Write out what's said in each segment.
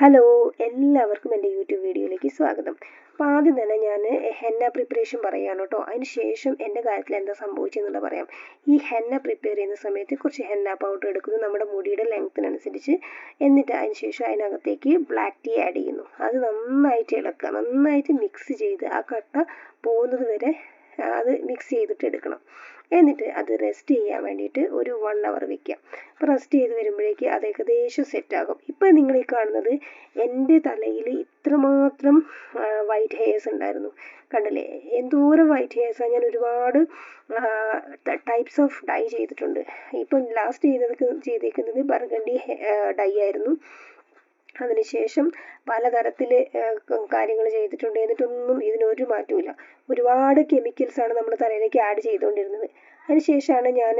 Hello എല്ലാവർക്കും എന്റെ YouTube വീഡിയോയിലേക്ക് സ്വാഗതം. അപ്പോൾ ആദ്യം തന്നെ ഞാൻ ഹെന്ന പ്രിപ്പറേഷൻ പറയുകയാണ് കേട്ടോ. അതിന് ശേഷം എന്റെ കാര്യത്തിൽ എന്താ സംഭവിച്ചെന്നുള്ളത് പറയാം. ഈ ഹെന്ന പ്രിപ്പയർ ചെയ്യുന്ന സമയത്ത് കുറച്ച് ഹെന്ന പൗഡർ എടുക്കുന്നു. നമ്മുടെ മുടിയുടെ ലെങ്ത്തിനനുസരിച്ച് എന്നിട്ട് അതിന് ശേഷം അതിനകത്തേക്ക് ബ്ലാക്ക് ടീ ആഡ് ചെയ്യുന്നു. അത് നന്നായിട്ട് ഇളക്കുക. നന്നായിട്ട് മിക്സ് ചെയ്ത് ആ കട്ട പോകുന്നത് വരെ അത് മിക്സ് ചെയ്തിട്ട് എടുക്കണം എന്നിട്ട് അത് റെസ്റ്റ് ചെയ്യാൻ വേണ്ടിയിട്ട് ഒരു വൺ അവർ വെക്കുക അപ്പോൾ റെസ്റ്റ് ചെയ്ത് വരുമ്പോഴേക്ക് അത് ഏകദേശം സെറ്റാകും ഇപ്പം നിങ്ങൾ ഈ കാണുന്നത് എന്റെ തലയിൽ ഇത്രമാത്രം വൈറ്റ് ഹെയർസ് ഉണ്ടായിരുന്നു. കണ്ടില്ലേ? എന്തോരം വൈറ്റ് ഹെയർസാണ് ഞാൻ ഒരുപാട് ടൈപ്സ് ഓഫ് ഡൈ ചെയ്തിട്ടുണ്ട്. ഇപ്പം ലാസ്റ്റ് ചെയ്തത് ചെയ്തേക്കുന്നത് ബർഗണ്ടി ഡൈ ആയിരുന്നു. അതിനുശേഷം പലതരത്തിൽ കാര്യങ്ങൾ ചെയ്തിട്ടുണ്ട്. എന്നിട്ടൊന്നും ഇതിനൊരു മാറ്റമില്ല ഒരുപാട് കെമിക്കൽസാണ് നമ്മൾ തലയിലേക്ക് ആഡ് ചെയ്തുകൊണ്ടിരുന്നത്. അതിനുശേഷമാണ് ഞാൻ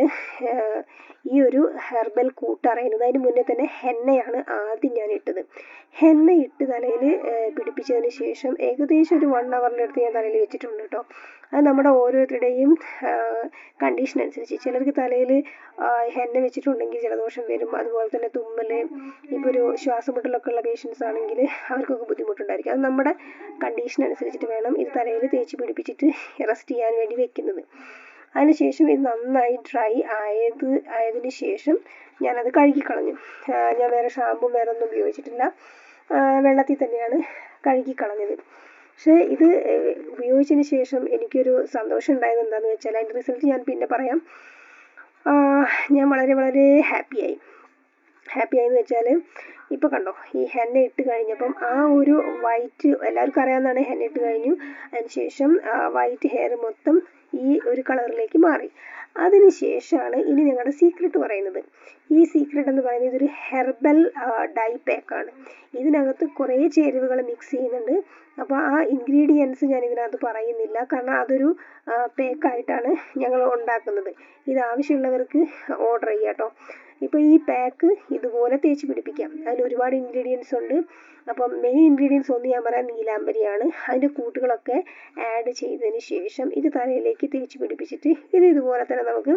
ഈ ഒരു ഹെർബൽ കൂട്ടറിയുന്നത്. അതിന് മുന്നേ തന്നെ ഹെന്നയാണ് ആദ്യം ഞാൻ ഇട്ടത്. ഹെന്ന ഇട്ട് തലയിൽ പിടിപ്പിച്ചതിന് ശേഷം ഏകദേശം ഒരു വൺ അവറിന്റെ അടുത്ത് ഞാൻ തലയിൽ വെച്ചിട്ടുണ്ട് കേട്ടോ അത് നമ്മുടെ ഓരോരുത്തരുടെയും കണ്ടീഷൻ അനുസരിച്ച്. ചിലർക്ക് തലയിൽ ഹെന്ന വെച്ചിട്ടുണ്ടെങ്കിൽ ജലദോഷം വരും. അതുപോലെ തന്നെ തുമ്മൽ ഇപ്പോൾ ഒരു ശ്വാസമുട്ടലൊക്കെ ഉള്ള പേഷ്യൻസ് ആണെങ്കിൽ അവർക്കൊക്കെ ബുദ്ധിമുട്ടുണ്ടായിരിക്കും. അത് നമ്മുടെ കണ്ടീഷൻ അനുസരിച്ചിട്ട് വേണം ഇത് തലയിൽ തേച്ച് പിടിപ്പിച്ചിട്ട് റെസ്റ്റ് ചെയ്യാൻ വേണ്ടി വെക്കുന്നത്. അതിനുശേഷം ഇത് നന്നായി ഡ്രൈ ആയത് ആയതിന് ശേഷം ഞാനത് കഴുകിക്കളഞ്ഞു. ഞാൻ വേറെ ഷാമ്പും വേറെ ഒന്നും ഉപയോഗിച്ചിട്ടില്ല. വെള്ളത്തിൽ തന്നെയാണ് കഴുകിക്കളഞ്ഞത്. പക്ഷേ ഇത് ഉപയോഗിച്ചതിന് ശേഷം എനിക്കൊരു സന്തോഷം ഉണ്ടായത് എന്താണെന്ന് വെച്ചാൽ അതിന്റെ റിസൾട്ട് ഞാൻ പിന്നെ പറയാം. ഞാൻ വളരെ വളരെ ഹാപ്പിയായി. എന്ന് വെച്ചാൽ ഇപ്പോൾ കണ്ടോ ഈ ഹെന്ന ഇട്ട് കഴിഞ്ഞപ്പം ആ ഒരു വൈറ്റ് എല്ലാവർക്കും അറിയാവുന്നതാണ് ഹെന്ന ഇട്ട് കഴിഞ്ഞു. അതിനുശേഷം വൈറ്റ് ഹെയർ മൊത്തം ഈ ഒരു കളറിലേക്ക് മാറി. അതിനുശേഷമാണ് ഇനി ഞങ്ങളുടെ സീക്രട്ട് പറയുന്നത്. ഈ സീക്രട്ട് എന്ന് പറയുന്നത് ഇതൊരു ഹെർബൽ ഡൈ പാക്കാണ് ഇതിനകത്ത് കുറേ ചേരുവകൾ മിക്സ് ചെയ്യുന്നുണ്ട്. അപ്പോൾ ആ ഇൻഗ്രീഡിയൻസ് ഞാൻ ഇതിനകത്ത് പറയുന്നില്ല. കാരണം അതൊരു പാക്കായിട്ടാണ് ഞങ്ങൾ ഉണ്ടാക്കുന്നത്. ഇത് ആവശ്യമുള്ളവർക്ക് ഓർഡർ ചെയ്യാം കേട്ടോ ഇപ്പോൾ ഈ പാക്ക് ഇതുപോലെ തേച്ച് പിടിപ്പിക്കാം. അതിൽ ഒരുപാട് ഇൻഗ്രീഡിയൻസ് ഉണ്ട്. അപ്പം മെയിൻ ഇൻഗ്രീഡിയൻസ് ഒന്ന് ഞാൻ പറയാം. നീലാംബരിയാണ്. അതിന്റെ കൂട്ടുകളൊക്കെ ആഡ് ചെയ്തതിന് ശേഷം ഇത് തലയിലേക്ക് തേച്ച് പിടിപ്പിച്ചിട്ട് ഇത് ഇതുപോലെ തന്നെ നമുക്ക്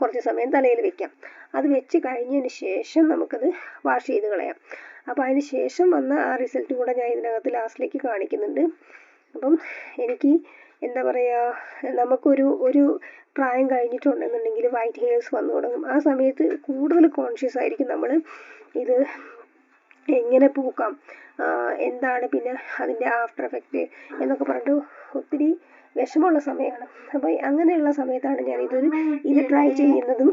കുറച്ച് സമയം തലയിൽ വെക്കാം. അത് വെച്ച് കഴിഞ്ഞതിന് ശേഷം നമുക്കത് വാഷ് ചെയ്ത് കളയാം. അപ്പോൾ അതിന് ശേഷം വന്ന ആ റിസൾട്ട് കൂടെ ഞാൻ ഇതിനകത്ത് ലാസ്റ്റിലേക്ക് കാണിക്കുന്നുണ്ട്. അപ്പം എനിക്ക് എന്താ പറയുക നമുക്കൊരു ഒരു പ്രായം കഴിഞ്ഞിട്ടുണ്ടെന്നുണ്ടെങ്കിൽ വൈറ്റ് ഹെയർസ് വന്നു തുടങ്ങും. ആ സമയത്ത് കൂടുതൽ കോൺഷ്യസ് ആയിരിക്കും നമ്മൾ ഇത് എങ്ങനെ പൂക്കാം എന്താണ് പിന്നെ അതിന്റെ ആഫ്റ്റർ എഫക്റ്റ് എന്നൊക്കെ പറഞ്ഞിട്ട് ഒത്തിരി വിഷമമുള്ള സമയമാണ്. അപ്പോൾ അങ്ങനെയുള്ള സമയത്താണ് ഞാൻ ഇതൊരു ഇത് ട്രൈ ചെയ്യുന്നതും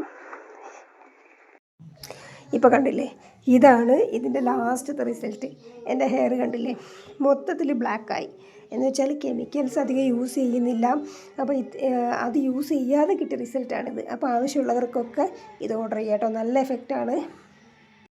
ഇപ്പോൾ കണ്ടില്ലേ? ഇതാണ് ഇതിന്റെ ലാസ്റ്റത്തെ റിസൾട്ട് എന്റെ ഹെയർ കണ്ടില്ലേ? മൊത്തത്തിൽ ബ്ലാക്കായി എന്ന് വെച്ചാൽ കെമിക്കൽസ് അധികം യൂസ് ചെയ്യുന്നില്ല. അപ്പോൾ അത് യൂസ് ചെയ്യാതെ കിട്ടിയ റിസൾട്ടാണിത് അപ്പോൾ ആവശ്യമുള്ളവർക്കൊക്കെ ഇത് ഓർഡർ ചെയ്യാം കേട്ടോ നല്ല എഫക്റ്റാണ്